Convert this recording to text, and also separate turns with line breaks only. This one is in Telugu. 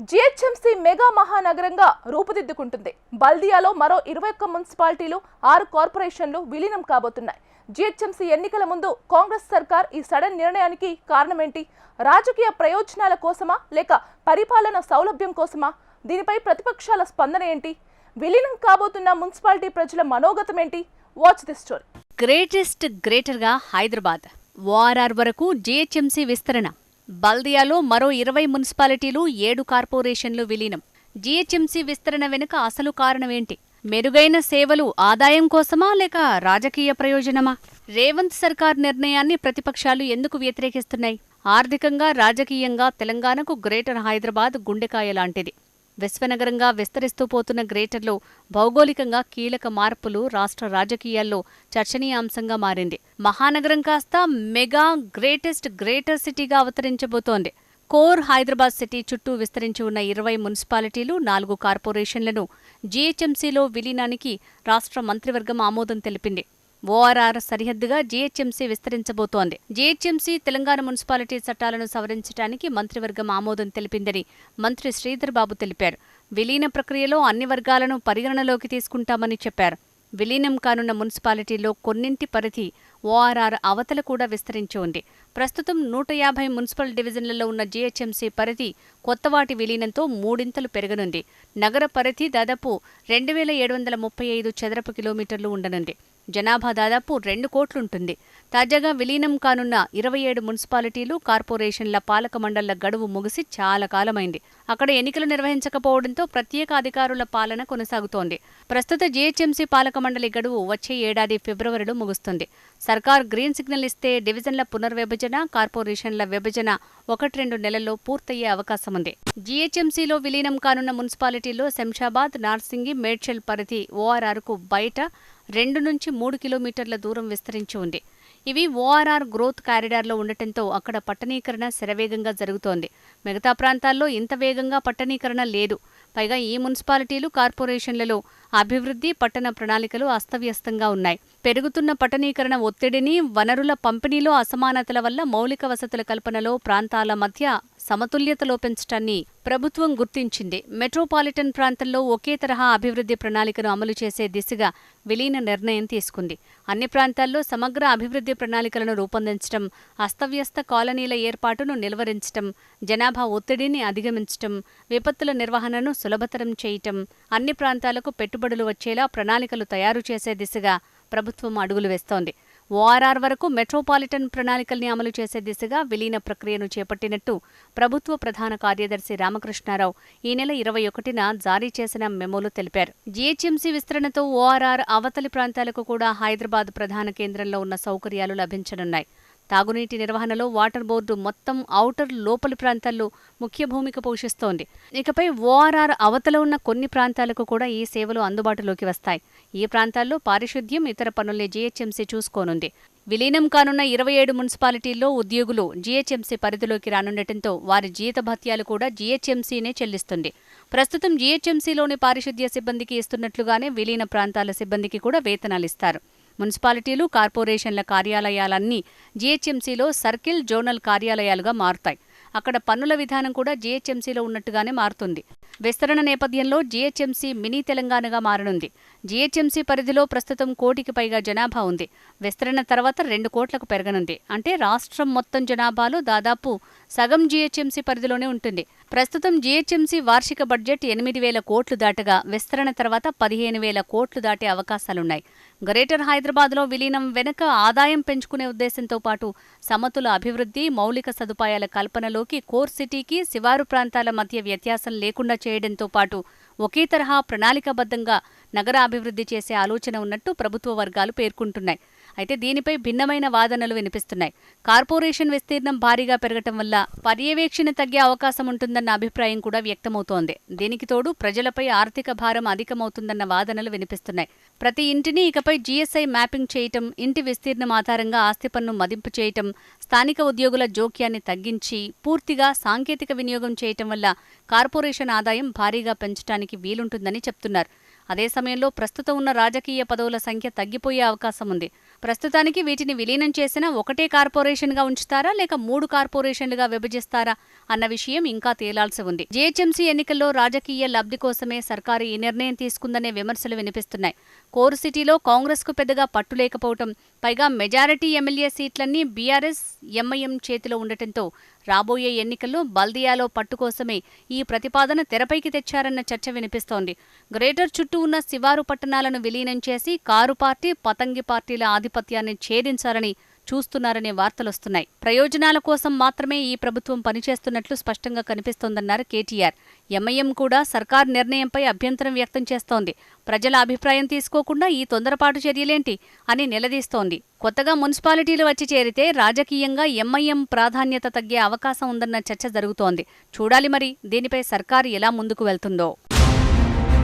GHMC mega మహానగరంగా రూపుదిద్దుకుంటుంది. బల్దియాలో మరో ఇరవై ఒక్క మున్సిపాలిటీలు ఆరు కార్పొరేషన్లు విలీనం కాబోతున్నాయి. జిహెచ్ఎంసీ ఎన్నికల ముందు కాంగ్రెస్ సర్కార్ ఈ సడన్ నిర్ణయానికి కారణమేంటి? రాజకీయ ప్రయోజనాల కోసమా లేక పరిపాలన సౌలభ్యం కోసమా? దీనిపై ప్రతిపక్షాల స్పందన ఏంటి? విలీనం కాబోతున్న మున్సిపాలిటీ ప్రజల మనోగతం ఏంటి వాచ్ ది స్టోరీ
గ్రేటెస్ట్ గ్రేటర్గా హైదరాబాద్ వారార్ వరకు జీహెచ్ఎంసీ విస్తరణ. బల్దియాలో మరో ఇరవై మున్సిపాలిటీలు ఏడు కార్పొరేషన్లు విలీనం. జీహెచ్ఎంసీ విస్తరణ వెనుక అసలు కారణమేంటి? మెరుగైన సేవలు ఆదాయం కోసమా లేక రాజకీయ ప్రయోజనమా? రేవంత్ సర్కార్ నిర్ణయాన్ని ప్రతిపక్షాలు ఎందుకు వ్యతిరేకిస్తున్నాయి? ఆర్థికంగా రాజకీయంగా తెలంగాణకు గ్రేటర్ హైదరాబాద్ గుండెకాయ లాంటిది. విశ్వనగరంగా విస్తరిస్తూ పోతున్న గ్రేటర్లో భౌగోళికంగా కీలక మార్పులు రాష్ట్ర రాజకీయాల్లో చర్చనీయాంశంగా మారింది. మహానగరం కాస్త మెగా గ్రేటెస్ట్ గ్రేటర్ సిటీగా అవతరించబోతోంది. కోర్ హైదరాబాద్ సిటీ చుట్టూ విస్తరించి ఉన్న ఇరవై మున్సిపాలిటీలు నాలుగు కార్పొరేషన్లను జీహెచ్ఎంసీలో విలీనానికి రాష్ట్ర మంత్రివర్గం ఆమోదం తెలిపింది. ఓఆర్ఆర్ సరిహద్దుగా జీహెచ్ఎంసీ విస్తరించబోతోంది. జీహెచ్ఎంసీ తెలంగాణ మున్సిపాలిటీ చట్టాలను సవరించడానికి మంత్రివర్గం ఆమోదం తెలిపిందని మంత్రి శ్రీధర్ బాబు తెలిపారు. విలీన ప్రక్రియలో అన్ని వర్గాలను పరిగణనలోకి తీసుకుంటామని చెప్పారు. విలీనం కానున్న మున్సిపాలిటీలో కొన్నింటి పరిధి ఓఆర్ఆర్ అవతల కూడా విస్తరించి ఉంది. ప్రస్తుతం నూట యాభై మున్సిపల్ డివిజన్లలో ఉన్న జీహెచ్ఎంసీ పరిధి కొత్తవాటి విలీనంతో మూడింతలు పెరగనుంది. నగర పరిధి దాదాపు రెండు వేల ఏడు వందల ముప్పై ఐదు చదరపు కిలోమీటర్లు ఉండనుంది. జనాభా దాదాపు రెండు కోట్లుంటుంది. తాజాగా విలీనం కానున్న ఇరవై ఏడు మున్సిపాలిటీలు కార్పొరేషన్ల పాలక మండళ్ళ గడువు ముగిసి చాలా కాలమైంది. అక్కడ ఎన్నికలు నిర్వహించకపోవడంతో ప్రత్యేక అధికారుల పాలన కొనసాగుతోంది. ప్రస్తుత జీహెచ్ఎంసీ పాలక మండలి గడువు వచ్చే ఏడాది ఫిబ్రవరిలో ముగుస్తుంది. సర్కార్ గ్రీన్ సిగ్నల్ ఇస్తే డివిజన్ల పునర్విభజన కార్పొరేషన్ల విభజన ఒకటి రెండు నెలల్లో పూర్తయ్యే అవకాశం ఉంది జీహెచ్ఎంసీలో విలీనం కానున్న మున్సిపాలిటీల్లో శంషాబాద్ నార్సింగి మేడ్చల్ పరిధి ఓఆర్ఆర్కు బయట రెండు నుంచి మూడు కిలోమీటర్ల దూరం విస్తరించి ఉంది. ఇవి ఓఆర్ఆర్ గ్రోత్ కారిడార్లో ఉండటంతో అక్కడ పట్టణీకరణ శరవేగంగా జరుగుతోంది. మిగతా ప్రాంతాల్లో ఇంత వేగంగా పట్టణీకరణ లేదు. పైగా ఈ మున్సిపాలిటీలు కార్పొరేషన్లలో అభివృద్ధి పట్టణ ప్రణాళికలు అస్తవ్యస్తంగా ఉన్నాయి. పెరుగుతున్న పట్టణీకరణ ఒత్తిడిని వనరుల పంపిణీలో అసమానతల వల్ల మౌలిక వసతుల కల్పనలో ప్రాంతాల మధ్య సమతుల్యత లోపించటాన్ని ప్రభుత్వం గుర్తించింది. మెట్రోపాలిటన్ ప్రాంతంలో ఒకే తరహా అభివృద్ధి ప్రణాళికను అమలు చేసే దిశగా విలీన నిర్ణయం తీసుకుంది. అన్ని ప్రాంతాల్లో సమగ్ర అభివృద్ధి ప్రణాళికలను రూపొందించడం అస్తవ్యస్త కాలనీల ఏర్పాటును నిలువరించటం జనాభా ఒత్తిడిని అధిగమించటం విపత్తుల నిర్వహణను సులభతరం చేయటం అన్ని ప్రాంతాలకు పెట్టుబడులు వచ్చేలా ప్రణాళికలు తయారు చేసే దిశగా ప్రభుత్వం అడుగులు వేస్తోంది. ఓఆర్ఆర్ వరకు మెట్రోపాలిటన్ ప్రణాళికల్ని అమలు చేసే దిశగా విలీన ప్రక్రియను చేపట్టినట్టు ప్రభుత్వ ప్రధాన కార్యదర్శి రామకృష్ణారావు ఈ నెల ఇరవై ఒకటిన జారీ చేసిన మెమోలో తెలిపారు. జీహెచ్ఎంసీ విస్తరణతో ఓఆర్ఆర్ అవతలి ప్రాంతాలకు కూడా హైదరాబాద్ ప్రధాన కేంద్రంలో ఉన్న సౌకర్యాలు లభించనున్నాయి. తాగునీటి నిర్వహణలో వాటర్ బోర్డు మొత్తం ఔటర్ లోపలి ప్రాంతాల్లో ముఖ్య భూమిక పోషిస్తోంది. ఇకపై ఓఆర్ఆర్ అవతల ఉన్న కొన్ని ప్రాంతాలకు కూడా ఈ సేవలు అందుబాటులోకి వస్తాయి. ఈ ప్రాంతాల్లో పారిశుద్ధ్యం ఇతర పనుల్ని జీహెచ్ఎంసీ చూసుకోనుంది. విలీనం కానున్న ఇరవై ఏడు మున్సిపాలిటీల్లో ఉద్యోగులు జీహెచ్ఎంసీ పరిధిలోకి రానుండటంతో వారి జీతభత్యాలు కూడా జీహెచ్ఎంసీనే చెల్లిస్తుంది. ప్రస్తుతం జీహెచ్ఎంసీలోని పారిశుద్ధ్య సిబ్బందికి ఇస్తున్నట్లుగానే విలీన ప్రాంతాల సిబ్బందికి కూడా వేతనాలిస్తారు. మున్సిపాలిటీలు కార్పొరేషన్ల కార్యాలయాలన్నీ జీహెచ్ఎంసీలో సర్కిల్ జోనల్ కార్యాలయాలుగా మారుతాయి. అక్కడ పన్నుల విధానం కూడా జీహెచ్ఎంసీలో ఉన్నట్టుగానే మారుతుంది. విస్తరణ నేపథ్యంలో జీహెచ్ఎంసీ మినీ తెలంగాణగా మారనుంది. జీహెచ్ఎంసీ పరిధిలో ప్రస్తుతం కోటికి పైగా జనాభా ఉంది. విస్తరణ తర్వాత రెండు కోట్లకు పెరగనుంది. అంటే రాష్ట్రం మొత్తం జనాభాలో దాదాపు సగం జీహెచ్ఎంసీ పరిధిలోనే ఉంటుంది. ప్రస్తుతం జీహెచ్ఎంసీ వార్షిక బడ్జెట్ ఎనిమిది వేల కోట్లు దాటగా విస్తరణ తర్వాత పదిహేను వేల కోట్లు దాటే అవకాశాలున్నాయి. గ్రేటర్ హైదరాబాద్లో విలీనం వెనుక ఆదాయం పెంచుకునే ఉద్దేశంతో పాటు సమతుల అభివృద్ధి మౌలిక సదుపాయాల కల్పనలోకి కోర్ సిటీకి శివారు ప్రాంతాల మధ్య వ్యత్యాసం లేకుండా చేయడంతో పాటు ఒకే తరహా ప్రణాళికాబద్ధంగా నగరాభివృద్ధి చేసే ఆలోచన ఉన్నట్టు ప్రభుత్వ వర్గాలు పేర్కొంటున్నాయి. అయితే దీనిపై భిన్నమైన వాదనలు వినిపిస్తున్నాయి. కార్పొరేషన్ విస్తీర్ణం భారీగా పెరగటం వల్ల పర్యవేక్షణ తగ్గే అవకాశం ఉంటుందన్న అభిప్రాయం కూడా వ్యక్తమవుతోంది. దీనికి తోడు ప్రజలపై ఆర్థిక భారం అధికమవుతుందన్న వాదనలు వినిపిస్తున్నాయి. ప్రతి ఇంటిని ఇకపై జీఎస్ఐ మ్యాపింగ్ చేయటం ఇంటి విస్తీర్ణం ఆధారంగా ఆస్తి పన్ను మదింపు చేయటం స్థానిక ఉద్యోగుల జోక్యాన్ని తగ్గించి పూర్తిగా సాంకేతిక వినియోగం చేయటం వల్ల కార్పొరేషన్ ఆదాయం భారీగా పెంచడానికి వీలుంటుందని చెప్తున్నారు. అదే సమయంలో ప్రస్తుతం ఉన్న రాజకీయ పదవుల సంఖ్య తగ్గిపోయే అవకాశం ఉంది. ప్రస్తుతానికి వీటిని విలీనం చేసిన ఒకటే కార్పొరేషన్గా ఉంచుతారా? లేక మూడు కార్పొరేషన్లుగా విభజిస్తారా? అన్న విషయం ఇంకా తేలాల్సి ఉంది. జీహెచ్ఎంసీ ఎన్నికల్లో రాజకీయ లబ్ధి కోసమే సర్కారు ఈ నిర్ణయం తీసుకుందనే విమర్శలు వినిపిస్తున్నాయి. కోర్ సిటీలో కాంగ్రెస్కు పెద్దగా పట్టు లేకపోవటం పైగా మెజారిటీ ఎమ్మెల్యే సీట్లన్నీ బీఆర్ఎస్ ఎంఐఎం చేతిలో ఉండటంతో రాబోయే ఎన్నికల్లో బల్దియాలో పట్టు కోసమే ఈ ప్రతిపాదన తెరపైకి తెచ్చారన్న చర్చ వినిపిస్తోంది. గ్రేటర్ చుట్టూ ఉన్న శివారు పట్టణాలను విలీనం చేసి కారు పార్టీ పతంగి పార్టీల ఆధిపత్యాన్ని ఛేదించాలని చూస్తున్నారనే వార్తలొస్తున్నాయి ప్రయోజనాల కోసం మాత్రమే ఈ ప్రభుత్వం పనిచేస్తున్నట్లు స్పష్టంగా కనిపిస్తోందన్నారు కేటీఆర్. ఎంఐఎం కూడా సర్కార్ నిర్ణయంపై అభ్యంతరం వ్యక్తం చేస్తోంది. ప్రజల అభిప్రాయం తీసుకోకుండా ఈ తొందరపాటు చర్యలేంటి అని నిలదీస్తోంది. కొత్తగా మున్సిపాలిటీలు వచ్చి చేరితే రాజకీయంగా ఎంఐఎం ప్రాధాన్యత తగ్గే అవకాశం ఉందన్న చర్చ జరుగుతోంది. చూడాలి మరి దీనిపై సర్కారు ఎలా ముందుకు వెళ్తుందో.